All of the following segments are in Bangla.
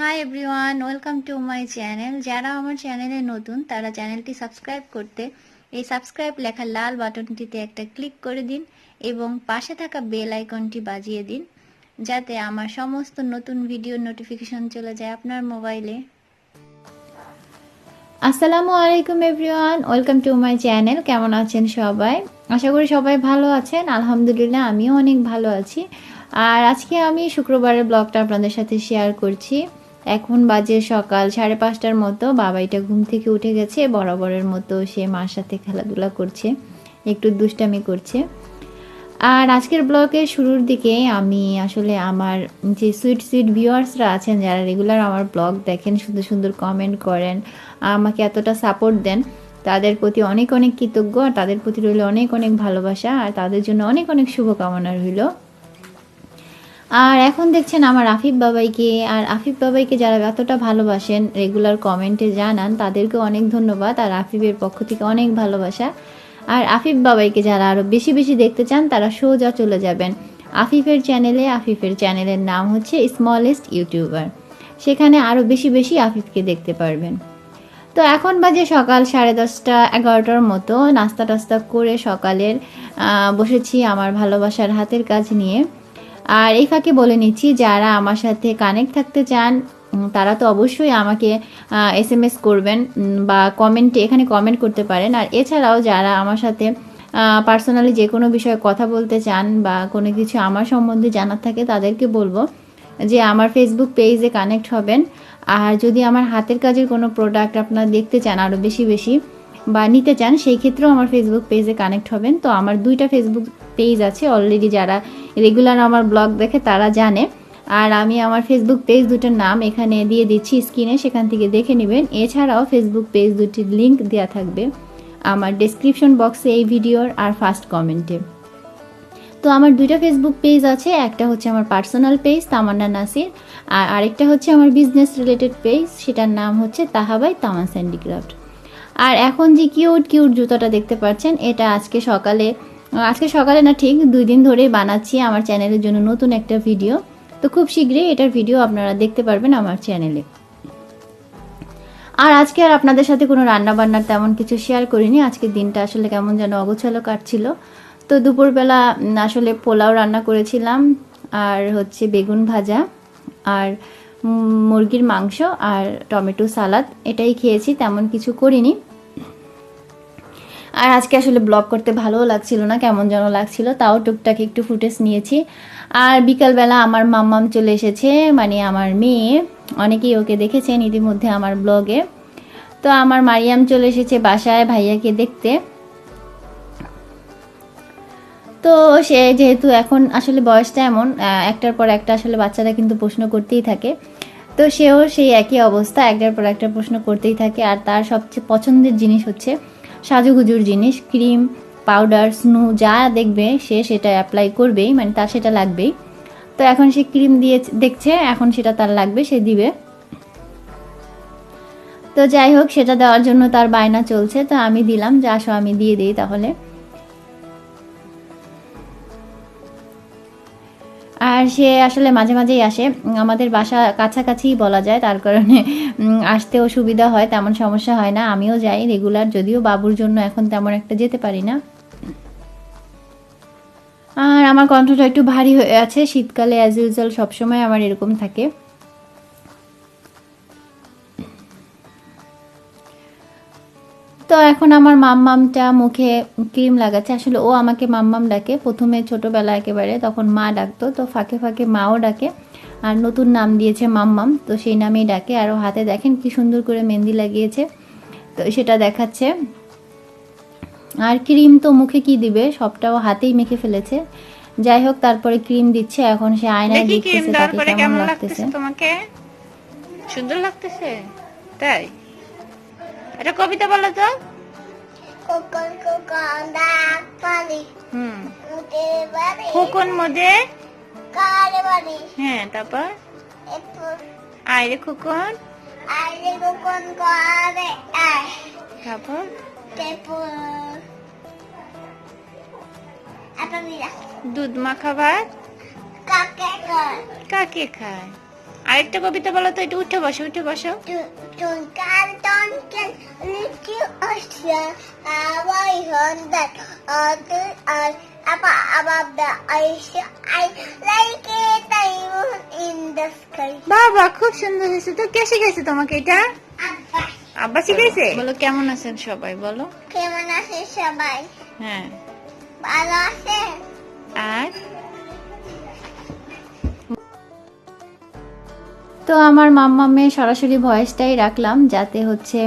Hi everyone welcome to my channel যারা আমার চ্যানেলে নতুন, তারা চ্যানেলটি সাবস্ক্রাইব করতে, এই সাবস্ক্রাইব লেখা লাল বাটনটিতে একটা ক্লিক করে দিন এবং পাশে থাকা বেল আইকনটি বাজিয়ে দিন, যাতে আমার সমস্ত নতুন ভিডিওর নোটিফিকেশন চলে যায় আপনার মোবাইলে আসসালামু আলাইকুম everyone welcome to my channel কেমন আছেন সবাই? আশা করি সবাই ভালো আছেন। আলহামদুলিল্লাহ, আমিও অনেক ভালো আছি। আর আজকে আমি শুক্রবারের ব্লগটা আপনাদের সাথে শেয়ার করছি। এখন বাজে সকাল সাড়ে পাঁচটার মতো। বাবাইটা ঘুম থেকে উঠে গেছে, বরাবরের মতো সে মার সাথে খেলাধুলা করছে, একটু দুষ্টামি করছে। আর আজকের ব্লগের শুরুর দিকে আমি আসলে আমার যে সুইট সুইট ভিউয়ার্সরা আছেন, যারা রেগুলার আমার ব্লগ দেখেন, সুন্দর সুন্দর কমেন্ট করেন, আমাকে এতটা সাপোর্ট দেন, তাদের প্রতি অনেক অনেক কৃতজ্ঞ আর তাদের প্রতি রইল অনেক অনেক ভালোবাসা, আর তাদের জন্য অনেক অনেক শুভকামনা রইল। আর এখন দেখছেন আমার আফিফ বাবাইকে, আর আফিফ বাবাইকে যারা এতটা ভালোবাসেন রেগুলার কমেন্টে জানান, তাদেরকে অনেক ধন্যবাদ, আর আফিফের পক্ষ থেকে অনেক ভালোবাসা। আর আফিফ বাবাইকে যারা আরও বেশি বেশি দেখতে চান, তারা সোজা চলে যাবেন আফিফের চ্যানেলে আফিফের চ্যানেলের নাম হচ্ছে স্মলেস্ট ইউটিউবার সেখানে আরও বেশি বেশি আফিফকে দেখতে পারবেন। তো এখন বাজে সকাল সাড়ে দশটা এগারোটার মতো। নাস্তা টাস্তা করে সকালের বসেছি আমার ভালোবাসার হাতের কাজ নিয়ে। আর এই ফাঁকে বলে নিচ্ছি, যারা আমার সাথে কানেক্ট থাকতে চান তারা তো অবশ্যই আমাকে এস এম এস করবেন বা কমেন্টে এখানে কমেন্ট করতে পারেন। আর এছাড়াও যারা আমার সাথে পার্সোনালি যে কোনো বিষয়ে কথা বলতে চান বা কোনো কিছু আমার সম্বন্ধে জানার থাকে, তাদেরকে বলব যে আমার ফেসবুক পেজে কানেক্ট হবেন। আর যদি আমার হাতের কাজের কোনো প্রোডাক্ট আপনারা দেখতে চান আরও বেশি বেশি বা নিতে চান, সেই ক্ষেত্রেও আমার ফেসবুক পেজে কানেক্ট হবেন। তো আমার দুইটা ফেসবুক পেজ আছে অলরেডি যারা রেগুলার আমার ব্লগ দেখে তারা জানে। আর আমি আমার ফেসবুক পেজ দুটোর নাম এখানে দিয়ে দিচ্ছি স্ক্রিনে সেখান থেকে দেখে নেবেন। এছাড়াও ফেসবুক পেজ দুটির লিংক দেওয়া থাকবে আমার ডেসক্রিপশন বক্সে এই ভিডিওর আর ফার্স্ট কমেন্টে তো আমার দুইটা ফেসবুক পেজ আছে, একটা হচ্ছে আমার পার্সোনাল পেজ তামান্না নাসির, আর আরেকটা হচ্ছে আমার বিজনেস রিলেটেড পেজ সেটার নাম হচ্ছে তাহাবাই তামান স্যান্ডিক্রাফট আর এখন যে কিউট কিউট জুতোটা দেখতে পাচ্ছেন, এটা আজকে সকালে আজকে সকালে না ঠিক দুই দিন ধরেই বানাচ্ছি আমার চ্যানেলের জন্য নতুন একটা ভিডিও। তো খুব শীঘ্রই এটার ভিডিও আপনারা দেখতে পারবেন আমার চ্যানেলে। আর আজকে আর আপনাদের সাথে কোনো রান্না বান্নার তেমন কিছু শেয়ার করিনি। আজকের দিনটা আসলে কেমন যেন অগোছালো কাটছিল। তো দুপুরবেলা আসলে পোলাও রান্না করেছিলাম, আর হচ্ছে বেগুন ভাজা, আর মুরগির মাংস, আর টমেটো সালাদ। এটাই খেয়েছি, তেমন কিছু করিনি। আর আজকে আসলে ব্লগ করতে ভালোও লাগছিল না, কেমন যেন লাগছিল, তাও টুকটাক একটু ফুটেজ নিয়েছি। আর বিকালবেলা আমার মাম্মাম চলে এসেছে মানে আমার মেয়ে, অনেকেই ওকে দেখেছেন ইতিমধ্যে আমার ব্লগে। তো আমার মারিয়াম চলে এসেছে বাসায় ভাইয়াকে দেখতে। তো সে যেহেতু এখন আসলে বয়সটা এমন একটার পর একটা আসলে বাচ্চারা কিন্তু প্রশ্ন করতেই থাকে। তো সেও সেই একই অবস্থা, একটার পর একটা প্রশ্ন করতেই থাকে, আর তার সবচেয়ে পছন্দের জিনিস হচ্ছে সাজুগুজুর জিনিস, ক্রিম পাউডার স্নু যা দেখবে সে সেটা অ্যাপ্লাই করবেই মানে তার সেটা লাগবেই। তো এখন সে ক্রিম দিয়ে দেখছে, এখন সেটা তার লাগবে, সে দিবে। তো যাই হোক, সেটা দেওয়ার জন্য তার বায়না চলছে। তো আমি দিলাম, যা আসো আমি দিয়ে দিই তাহলে। আর সে আসলে মাঝে মাঝেই আসে। আমাদের বাসা কাছাকাছি বলা যায়, তার কারণে আসতেও সুবিধা হয়, তেমন সমস্যা হয় না। আমিও যাই রেগুলার, যদিও বাবুর জন্য এখন তেমন একটা যেতে পারি না। আর আমার কণ্ঠটা একটু ভারী হয়ে আছে, শীতকালে অ্যাজ ইউজুয়াল সবসময় আমার এরকম থাকে। তো এখন আমার মাম্মামটা মুখে ক্রিম লাগাচ্ছে। আসলে ও আমাকে মাম্মাম ডাকে। প্রথমে ছোটোবেলা একেবারে তখন মা ডাকতো তো ফাঁকে ফাঁকে মাও ডাকে। আর নতুন নাম দিয়েছে মাম্মাম তো সেই নামেই ডাকে। আর ও হাতে দেখেন কি সুন্দর করে মেহেন্দি লাগিয়েছে তো সেটা দেখাচ্ছে। আর ক্রিম তো মুখে কি দিবে? সবটাও হাতেই মেখে ফেলেছে। যাই হোক তারপরে ক্রিম দিচ্ছে। এখন সে আয়নায় দেখি দেখতেছে তাকে কেমন লাগতেছে তোমাকে? সুন্দর লাগতেছে তাই? এটা কবিতা বলো তো। কোকন কোকন ডাক পারি হুম খোকন মধ্যে কার বাড়ি হ্যাঁ তারপর? আইরে খোকন। আইলে কোকন করে আয়। তারপর? দিলা দুধ মাখা ভাত কাকে কর কাকে খায়? আরেকটা কবিতা বলো তো একটু উঠে বসো উঠে বসো। diamond in the sky. বাবা খুব সুন্দর হয়েছে তো। কে শিখাইছে তোমাকে এটা? আব্বা। শিখাইছে? বলো কেমন আছেন সবাই বলো। কেমন আছে সবাই? হ্যাঁ। ভালো আছে আর? তো আমার মাম্মামে সরাসরি ভয়েসটাই রাখলাম যাতে হচ্ছে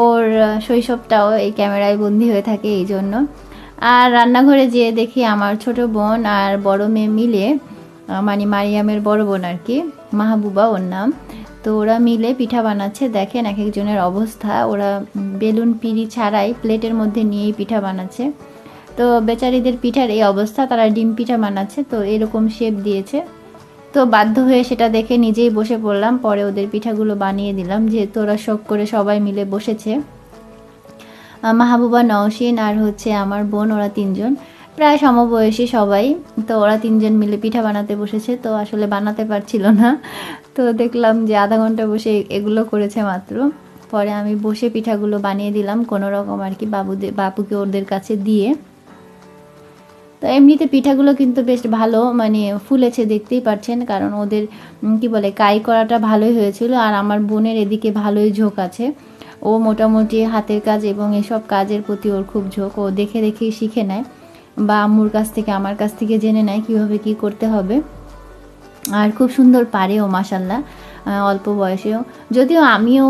ওর শৈশবটাও এই ক্যামেরায় বন্দি হয়ে থাকে এই জন্য। আর রান্নাঘরে যেয়ে দেখি আমার ছোট বোন আর বড় মেয়ে মিলে মানে মারিয়ামের বড় বোন আর কি, মাহবুবা ওর নাম। তো ওরা মিলে পিঠা বানাচ্ছে। দেখেন এক একজনের অবস্থা। ওরা বেলুন, পিড়ি ছাড়াই প্লেটের মধ্যে নিয়েই পিঠা বানাচ্ছে। তো বেচারিদের পিঠার এই অবস্থা, তারা ডিম পিঠা বানাচ্ছে। তো এরকম শেপ দিয়েছে। তো বাধ্য হয়ে সেটা দেখে নিজেই বসে পড়লাম। পরে ওদের পিঠাগুলো বানিয়ে দিলাম, যেহেতু ওরা শখ করে সবাই মিলে বসেছে। মাহবুবা, নওশিন আর হচ্ছে আমার বোন, ওরা তিনজন। প্রায় সমবয়সী সবাই। তো ওরা তিনজন মিলে পিঠা বানাতে বসেছে, তো আসলে বানাতে পারছিল না। তো দেখলাম যে আধা ঘণ্টা বসে এগুলো করেছে মাত্র। পরে আমি বসে পিঠাগুলো বানিয়ে দিলাম, কোনো রকম আর কি বাবুদের বাপুকে ওদের কাছে দিয়ে। তো এমনিতে পিঠাগুলো কিন্তু বেশ ভালো মানে ফুলেছে দেখতেই পাচ্ছেন, কারণ ওদের কি বলে, কাই করাটা ভালোই হয়েছিল, আর আমার বোনের এদিকে ভালোই ঝোঁক আছে। ও মোটামুটি হাতের কাজ এবং এসব কাজের প্রতি ওর খুব ঝোঁক, ও দেখে দেখেই শিখে নেয় বা আম্মুর কাছ থেকে, আমার কাছ থেকে জেনে নেয় কীভাবে কি করতে হবে। আর খুব সুন্দর পারে ও মাসাল্লাহ অল্প বয়সেও। যদিও আমিও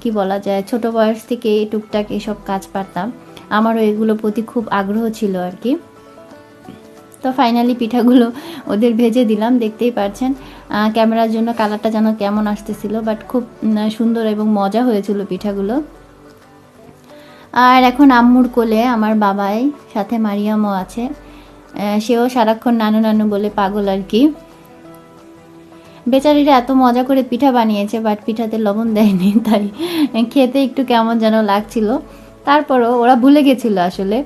কি বলা যায়, ছোট বয়স থেকে টুকটাক এসব কাজ পারতাম। আমারও এগুলোর প্রতি খুব আগ্রহ ছিল আর কি। তো ফাইনালি পিঠাগুলো ওদের ভেজে দিলাম, দেখতেই পারছেন। ক্যামেরার জন্য কালারটা যেন কেমন আসতেছিল বাট খুব সুন্দর এবং মজা হয়েছিল পিঠাগুলো। আর এখন আম্মুর কোলে আমার বাবাই, সাথে মারিয়ামও আছে। সেও সারাক্ষণ নানু নানু বলে পাগল আর কি। বেচারিরা এত মজা করে পিঠা বানিয়েছে বাট পিঠাতে লবণ দেয়নি, তাই খেতে একটু কেমন যেন লাগছিল। তারপরও ওরা ভুলে গেছিল আসলে।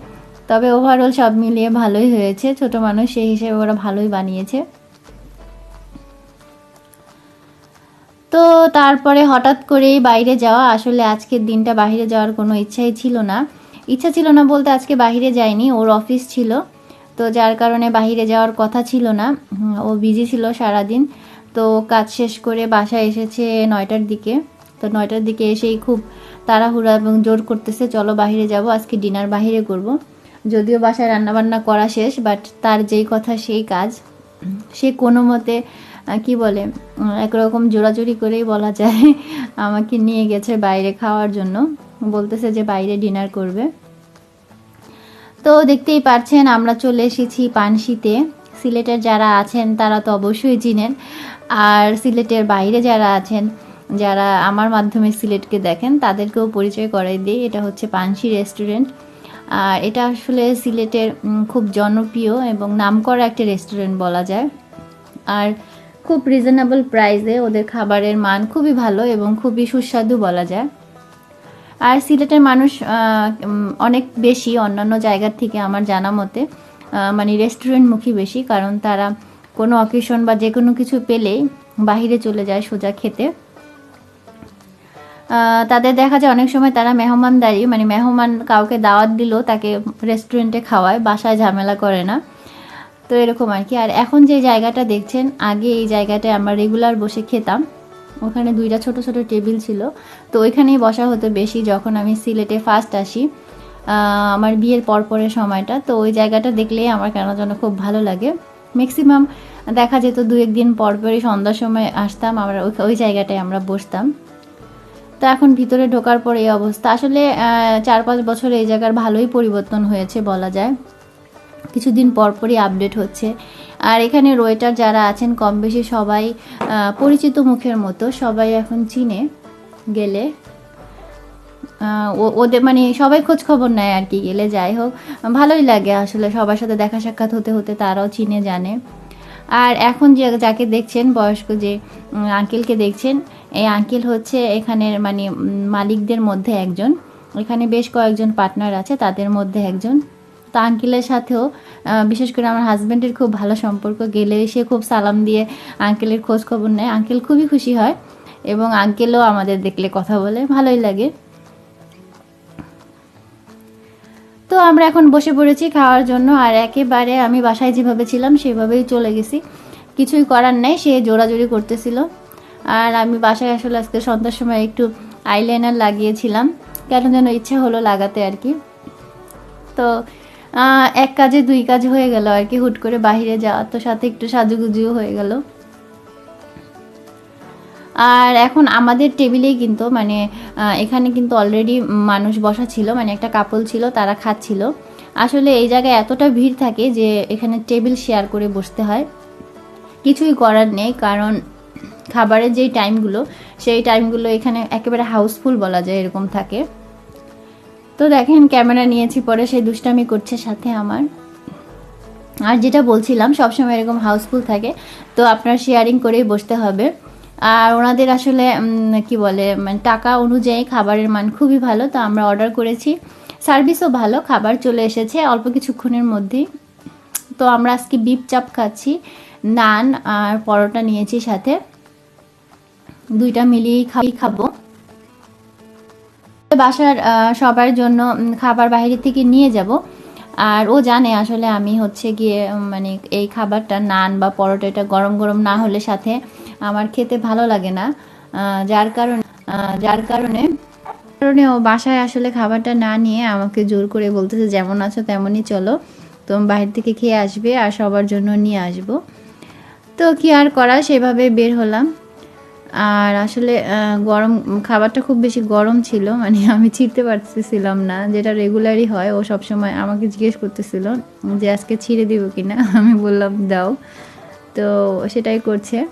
তবে ওভারঅল সব মিলিয়ে ভালোই হয়েছে। ছোট মানুষ সেই হিসেবে ওরা ভালোই বানিয়েছে। তো তারপরে হঠাৎ করেই বাইরে যাওয়া, আসলে আজকের দিনটা বাইরে যাওয়ার কোনো ইচ্ছাই ছিল না। ইচ্ছা ছিল না বলতে আজকে বাইরে যায়নি, ওর অফিস ছিল। তো যার কারণে বাইরে যাওয়ার কথা ছিল না। ও বিজি ছিল সারাদিন। তো কাজ শেষ করে বাসায় এসেছে নয়টার দিকে। তো নয়টার দিকে এসেই খুব তাড়াহুড়া এবং জোর করতেছে, চলো বাইরে যাব, আজকে ডিনার বাইরে করব। যদিও বাসায় রান্নাবান্না করা শেষ বাট তার যেই কথা সেই কাজ। সে কোনো মতে কি বলে একরকম জোরাজুরি করেই বলা যায়, আমাকে নিয়ে গেছে বাইরে খাওয়ার জন্য। বলতেছে যে বাইরে ডিনার করবে। তো দেখতেই পারছেন, আমরা চলে এসেছি পানশিতে সিলেটের যারা আছেন, তারা তো অবশ্যই চিনেন। আর সিলেটের বাইরে যারা আছেন, যারা আমার মাধ্যমে সিলেটকে দেখেন, তাদেরকেও পরিচয় করাই দিই। এটা হচ্ছে পানশি রেস্টুরেন্ট। আর এটা আসলে সিলেটের খুব জনপ্রিয় এবং নামকরা একটা রেস্টুরেন্ট বলা যায়। আর খুব রিজনেবল প্রাইসে ওদের খাবারের মান খুবই ভালো এবং খুবই সুস্বাদু বলা যায়। আর সিলেটের মানুষ অনেক বেশি, অন্যান্য জায়গার থেকে আমার জানা মতে মানে রেস্টুরেন্টমুখী বেশি, কারণ তারা কোনো অকেশন বা যে কোনো কিছু পেলেই বাহিরে চলে যায় সোজা খেতে। তাদের দেখা যায় অনেক সময় তারা মেহমানদারি মানে মেহমান কাউকে দাওয়াত দিলেও তাকে রেস্টুরেন্টে খাওয়ায়, বাসায় ঝামেলা করে না। তো এরকম আর কি। আর এখন যে জায়গাটা দেখছেন, আগে এই জায়গাটায় আমরা রেগুলার বসে খেতাম। ওখানে দুইটা ছোট ছোট টেবিল ছিল। তো ওইখানেই বসা হতো বেশি যখন আমি সিলেটে ফার্স্ট আসি। আমার বিয়ের পরপরের সময়টা। তো ওই জায়গাটা দেখলেই আমার কেন যেন খুব ভালো লাগে। ম্যাক্সিমাম দেখা যেত দু একদিন পর পরই সন্ধ্যার সময় আসতাম। আমরা ওই জায়গাটায় আমরা বসতাম। তো এখন ভিতরে ঢোকার পর এই অবস্থা। আসলে চার পাঁচ বছর এই জায়গার ভালোই পরিবর্তন হয়েছে বলা যায়। কিছুদিন পর পরই আপডেট হচ্ছে। আর এখানে রোয়েটার যারা আছেন, কম বেশি সবাই পরিচিত মুখের মতো, সবাই এখন চিনে গেলে ওদের মানে সবাই খোঁজ খবর নেয় আর কি, গেলে যাই হোক। ভালোই লাগে আসলে, সবার সাথে দেখা সাক্ষাৎ হতে হতে তারাও চিনে জানে। আর এখন যে, যাকে দেখছেন, বয়স্ক যে আঙ্কেলকে দেখছেন এই আঙ্কেল হচ্ছে এখানের মানে মালিকদের মধ্যে একজন। এখানে বেশ কয়েকজন পার্টনার আছে, তাদের মধ্যে একজন। তো আঙ্কেলের সাথেও বিশেষ করে আমার হাজব্যান্ডের খুব ভালো সম্পর্ক। গেলে সে খুব সালাম দিয়ে আঙ্কেলের খোঁজ খবর নেয়। আঙ্কেল খুবই খুশি হয় এবং আঙ্কেলও আমাদের দেখলে কথা বলে। ভালোই লাগে। তো আমরা এখন বসে পড়েছি খাওয়ার জন্য আর একেবারে আমি বাসায় যেভাবে ছিলাম সেভাবেই চলে গেছি। কিছুই করার নেই, সে জোরাজোরি করতেছিল। আর আমি বাসায় আসলে আজকে সন্ধ্যার সময় একটু আইলাইনার লাগিয়েছিলাম। কেন যেন ইচ্ছা হলো লাগাতে আর কি। তো এক কাজে দুই কাজ হয়ে গেল আর কি হুট করে বাইরে যাওয়া। তো সাথে একটু সাজুগুজুও হয়ে গেল। আর এখন আমাদের টেবিলেই কিন্তু মানে এখানে কিন্তু অলরেডি মানুষ বসা ছিল মানে একটা কাপল ছিল, তারা খাচ্ছিল। আসলে এই জায়গায় এতটা ভিড় থাকে যে এখানে টেবিল শেয়ার করে বসতে হয়। কিছুই করার নেই, কারণ খাবারের যেই টাইমগুলো, সেই টাইমগুলো এখানে একেবারে হাউসফুল বলা যায় এরকম থাকে। তো দেখেন, ক্যামেরা নিয়েছি পরে, সেই দুষ্টামি করছে সাথে আমার। আর যেটা বলছিলাম, সবসময় এরকম হাউসফুল থাকে, তো আপনার শেয়ারিং করেই বসতে হবে। আর ওনাদের আসলে কি বলে মানে টাকা অনুযায়ী খাবারের মান খুবই ভালো, তো আমরা অর্ডার করেছি। সার্ভিসও ভালো, খাবার চলে এসেছে, অল্প কিছুক্ষণের মধ্যেই। তো আমরা আজকে বিপ চাপ খাচ্ছি, নান আর পরোটা নিয়েছি সাথে। দুইটা মিলিয়েই খাই খাব। বাসার সবার জন্য খাবার বাইরে থেকে নিয়ে যাব। আর ও জানে আসলে আমি হচ্ছে গিয়ে মানে এই খাবারটা নান বা পরোটা এটা গরম গরম না হলে সাথে আমার খেতে ভালো লাগে না। যার কারণে যার কারণে কারণে ও বাসায় আসলে খাবারটা না নিয়ে আমাকে জোর করে বলতেছে, যেমন আছো তেমনই চলো। তো বাইরে থেকে খেয়ে আসবে আর সবার জন্য নিয়ে আসব। তো কি আর করা, সেভাবে বের হলাম। আর আসলে গরম, খাবারটা খুব বেশি গরম ছিল মানে আমি ছিঁড়তে পারতেছিলাম না যেটা রেগুলারই হয়। ও সবসময় আমাকে জিজ্ঞেস করতেছিল যে আজকে ছিঁড়ে দিব কিনা? আমি বললাম, দাও। তো সেটাই করছে।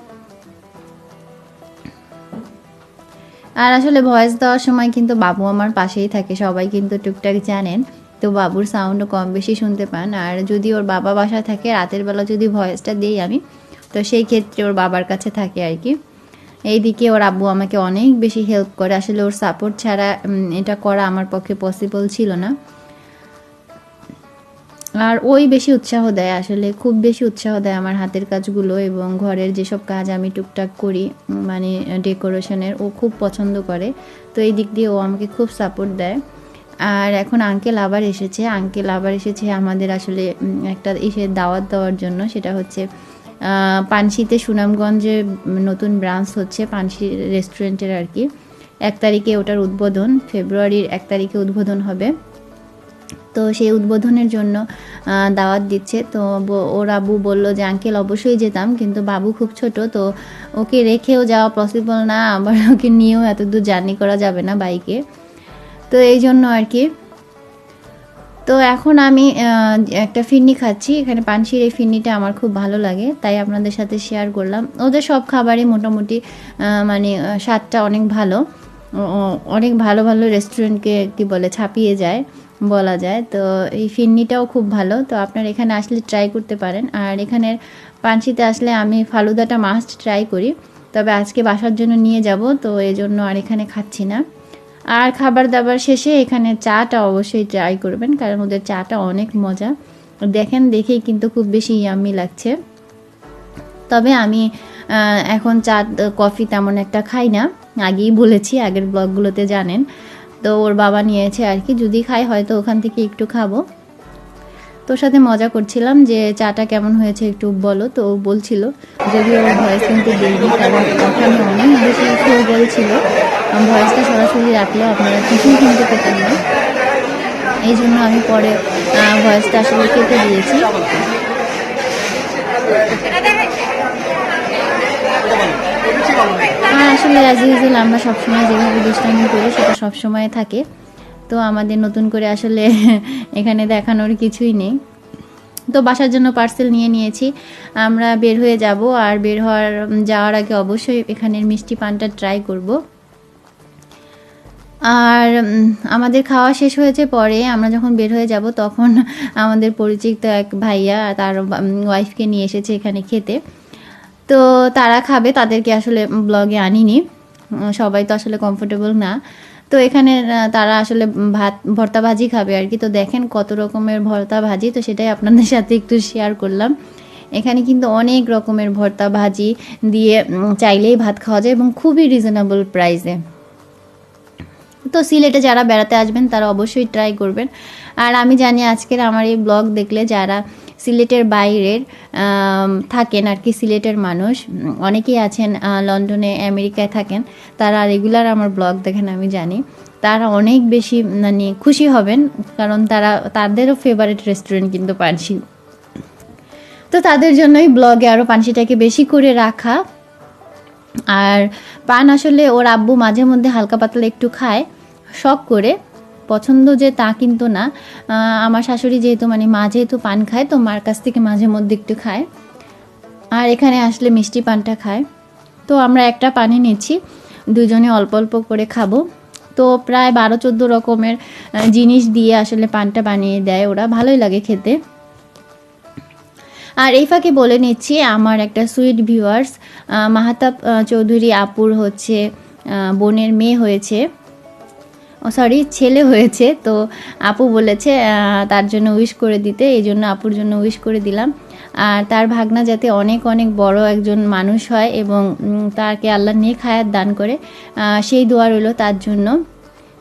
আর আসলে ভয়েস দেওয়ার সময় কিন্তু বাবু আমার পাশেই থাকে, সবাই কিন্তু টুকটাক জানেন। তো বাবুর সাউন্ডও কম বেশি শুনতে পান। আর যদি ওর বাবা বাসায় থাকে, রাতের বেলা যদি ভয়েসটা দিই আমি, তো সেই ক্ষেত্রে ওর বাবার কাছে থাকে আর কি। এইদিকে ওর আব্বু আমাকে অনেক বেশি হেল্প করে। আসলে ওর সাপোর্ট ছাড়া এটা করা আমার পক্ষে পসিবল ছিল না। আর ওই বেশি উৎসাহ দেয়, আসলে খুব বেশি উৎসাহ দেয় আমার হাতের কাজগুলো এবং ঘরের যেসব কাজ আমি টুকটাক করি মানে ডেকোরেশনের ও খুব পছন্দ করে। তো এই দিক দিয়ে ও আমাকে খুব সাপোর্ট দেয়। আর এখন আঙ্কেল আবার এসেছে। আঙ্কেল আবার এসেছে আমাদের আসলে একটা এসে দাওয়াত দেওয়ার জন্য। সেটা হচ্ছে আহ, পানশিতে সুনামগঞ্জে নতুন ব্রাঞ্চ হচ্ছে পানশি রেস্টুরেন্টের আর কি। এক তারিখে ওটার উদ্বোধন ফেব্রুয়ারির এক তারিখে উদ্বোধন হবে। তো সেই উদ্বোধনের জন্য দাওয়াত দিচ্ছে। তো ওর আব্বু বলল যে আঙ্কেল অবশ্যই যেতাম কিন্তু বাবু খুব ছোট তো ওকে রেখেও যাওয়া পসিবল না। আবার ওকে নিয়েও এত দূর জার্নি করা যাবে না বাইকে তো এই জন্য আর কি তো এখন আমি একটা ফিরনি খাচ্ছি। এখানে পানশির এই ফিরনিটা আমার খুব ভালো লাগে, তাই আপনাদের সাথে শেয়ার করলাম। ওদের সব খাবারই মোটামুটি মানে স্বাদটা অনেক ভালো। অনেক ভালো ভালো রেস্টুরেন্টকে কি বলে, ছাপিয়ে যায়, বলা যায়। তো এই ফিরনিটাও খুব ভালো। তো আপনারা এখানে আসলে ট্রাই করতে পারেন। আর এখানের পানশিতে আসলে আমি ফালুদাটা মাস্ট ট্রাই করি। তবে আজকে বাসার জন্য নিয়ে যাব, তো এই জন্য আর এখানে খাচ্ছি না। আর খাবার দাবার শেষে এখানে চাটা অবশ্যই ট্রাই করবেন, কারণ ওদের চাটা অনেক মজা। দেখেন, দেখেই কিন্তু খুব বেশি ইয়াম্মি লাগছে। তবে আমি এখন চা কফি তেমন একটা খাই না। আগেই বলেছি, আগের ব্লগগুলোতে জানেন। তো ওর বাবা নিয়েছে আর কি, যদি খাই হয়তো ওখান থেকে একটু খাব। তোর সাথে মজা করছিলাম যে চাটা কেমন হয়েছে একটু বলো, তো ও বলছিল। যদি ওর ভয়েস কিন্তু দিইনি কারণ অনেক বেশি বলছিল ভয়েসটা সরাসরি রাখলেও আপনারা কিছুই শুনতে পেতেন না। এই জন্য আমি পরে ভয়েসটা আসলে কেটে দিয়েছি। আর আসলে অ্যাজ ইউজুয়াল আমরা সবসময় যেভাবে দুষ্টামি করি, সেটা সবসময় থাকে। তো আমাদের নতুন করে আসলে এখানে দেখানোর কিছুই নেই। তো বাসার জন্য পার্সেল নিয়ে নিয়েছি। আমরা বের হয়ে যাব, আর বের হওয়ার যাওয়ার আগে অবশ্যই এখানের মিষ্টি পানটা ট্রাই করব। আর আমাদের খাওয়া শেষ হয়েছে পরে আমরা যখন বের হয়ে যাব তখন আমাদের পরিচিত এক ভাইয়া তার ওয়াইফকে নিয়ে এসেছে এখানে খেতে। তো তারা খাবে, তাদেরকে আসলে ব্লগে আনিনি। সবাই তো আসলে কমফোর্টেবল না। তো এখানে তারা আসলে ভাত, ভর্তা ভাজি খাবে আর কি। তো দেখেন কত রকমের ভর্তা ভাজি, তো সেটাই আপনাদের সাথে একটু শেয়ার করলাম। এখানে কিন্তু অনেক রকমের ভর্তা ভাজি দিয়ে চাইলেই ভাত খাওয়া যায় এবং খুবই রিজনেবল প্রাইসে তো সিলেটে যারা বেড়াতে আসবেন, তারা অবশ্যই ট্রাই করবেন। আর আমি জানি আজকের আমার এই ব্লগ দেখলে যারা সিলেটের বাইরের থাকেন আর কি, সিলেটের মানুষ, অনেকেই আছেন লন্ডনে, আমেরিকায় থাকেন, তারা রেগুলার আমার ব্লগ দেখেন আমি জানি। তারা অনেক বেশি মানে খুশি হবেন, কারণ তারা, তাদেরও ফেভারিট রেস্টুরেন্ট কিন্তু পানসি। তো তাদের জন্যই ব্লগে আরও পানসিটাকে বেশি করে রাখা। আর পান আসলে ওর আব্বু মাঝে মধ্যে হালকা পাতলা একটু খায় শখ করে, পছন্দ যে তা কিন্তু না। আমার শাশুড়ি যেহেতু মানে মা যেহেতু পান খায়, তো মার কাছ থেকে মাঝে মধ্যে একটু খায়। আর এখানে আসলে মিষ্টি পানটা খায়। তো আমরা একটা পানি নিচ্ছি, দুজনে অল্প অল্প করে খাব। তো প্রায় বারো চোদ্দ রকমের জিনিস দিয়ে আসলে পানটা বানিয়ে দেয় ওরা। ভালোই লাগে খেতে। আর এই ফাঁকে বলে নিচ্ছি, আমার একটা সুইট ভিউয়ার্স মাহাতাব চৌধুরী আপুর হচ্ছে বোনের মেয়ে হয়েছে। সরি, ছেলে হয়েছে, তো আপু বলেছে তার জন্য উইশ করে দিতে, এই জন্য আপুর জন্য উইশ করে দিলাম। আর তার ভাগনা যাতে অনেক অনেক বড় একজন মানুষ হয় এবং তাকে আল্লাহ নিয়ে খায়াত দান করে সেই দোয়া রইল তার জন্য।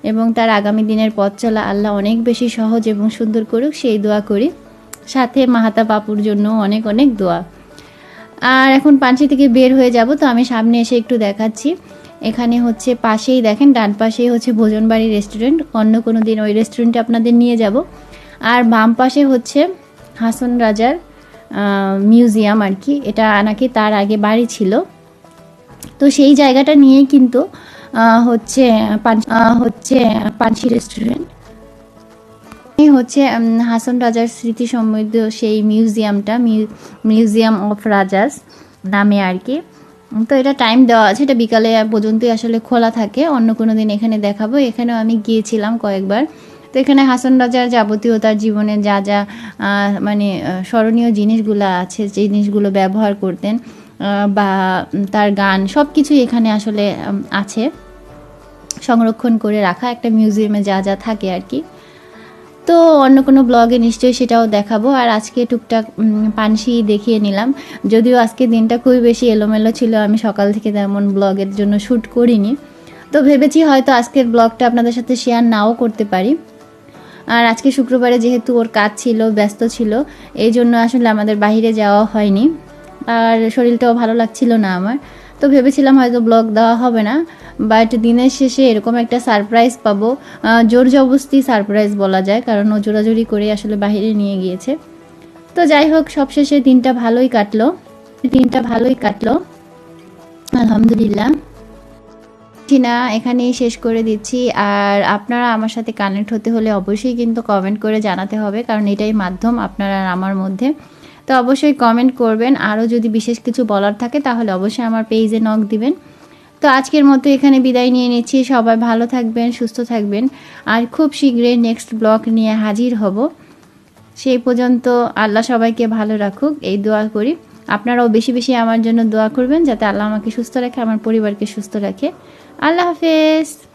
এবং তার আগামী দিনের পথ চলা আল্লাহ অনেক বেশি সহজ এবং সুন্দর করুক, সেই দোয়া করি। সাথে মাহাতা বাপুর জন্য অনেক অনেক দোয়া। আর এখন পাঞ্চি থেকে বের হয়ে যাব, তো আমি সামনে এসে একটু দেখাচ্ছি। এখানে হচ্ছে পাশেই দেখেন, ডান পাশেই হচ্ছে ভোজনবাড়ি রেস্টুরেন্ট অন্য কোনো দিন ওই রেস্টুরেন্টে আপনাদের নিয়ে যাব। আর বাম পাশে হচ্ছে হাসন রাজার মিউজিয়াম আর কি। এটা নাকি তার আগে বাড়ি ছিল। তো সেই জায়গাটা নিয়েই কিন্তু হচ্ছে হচ্ছে পানসি রেস্টুরেন্ট হচ্ছে হাসন রাজার স্মৃতি সমৃদ্ধ সেই মিউজিয়ামটা মিউ- মিউজিয়াম অফ রাজাস নামে আর কি। তো এটা টাইম দেওয়া আছে, এটা বিকালে পর্যন্তই আসলে খোলা থাকে। অন্য কোনো দিন এখানে দেখাবো। এখানেও আমি গিয়েছিলাম কয়েকবার। তো এখানে হাসন রাজার যাবতীয় তার জীবনে যা যা মানে স্মরণীয় জিনিসগুলো আছে যে জিনিসগুলো ব্যবহার করতেন বা তার গান সব কিছুই এখানে আসলে আছে। সংরক্ষণ করে রাখা। একটা মিউজিয়ামে যা যা থাকে আর কি। তো অন্য কোনো ব্লগে নিশ্চয়ই সেটাও দেখাবো। আর আজকে টুকটাক পানসি দেখিয়ে নিলাম। যদিও আজকে দিনটা খুবই বেশি এলোমেলো ছিল, আমি সকাল থেকে তেমন ব্লগের জন্য শ্যুট করিনি। তো ভেবেছি হয়তো আজকের ব্লগটা আপনাদের সাথে শেয়ার নাও করতে পারি। আর আজকে শুক্রবারে যেহেতু ওর কাজ ছিল, ব্যস্ত ছিল, এই জন্য আসলে আমাদের বাইরে যাওয়া হয়নি। আর শরীরটাও ভালো লাগছিল না আমার। তো ভেবেছিলাম হয়তো ব্লগ দেওয়া হবে না বাট দিনের শেষে এরকম একটা সারপ্রাইজ পাবো। জোর জবস্তি সারপ্রাইজ বলা যায়, কারণ ও জোরাজোরি করে আসলে বাইরে নিয়ে গিয়েছে। তো যাই হোক, সবশেষে দিনটা ভালোই কাটলো। দিনটা ভালোই কাটলো। আলহামদুলিল্লাহ। দিচ্ছি না এখানেই শেষ করে দিচ্ছি। আর আপনারা আমার সাথে কানেক্ট হতে হলে অবশ্যই কিন্তু কমেন্ট করে জানাতে হবে, কারণ এটাই মাধ্যম আপনারা আমার মধ্যে। তো অবশ্যই কমেন্ট করবেন। আরও যদি বিশেষ কিছু বলার থাকে, তাহলে অবশ্যই আমার পেজে নক দিবেন। তো আজকের মতো এখানে বিদায় নিয়ে নিচ্ছি। সবাই ভালো থাকবেন, সুস্থ থাকবেন। আর খুব শীঘ্রই নেক্সট ব্লগ নিয়ে হাজির হব। সেই পর্যন্ত আল্লাহ সবাইকে ভালো রাখুক। এই দোয়া করি। আপনারাও বেশি বেশি আমার জন্য দোয়া করবেন, যাতে আল্লাহ আমাকে সুস্থ রাখে, আমার পরিবারকে সুস্থ রাখে। আল্লাহ হাফেজ।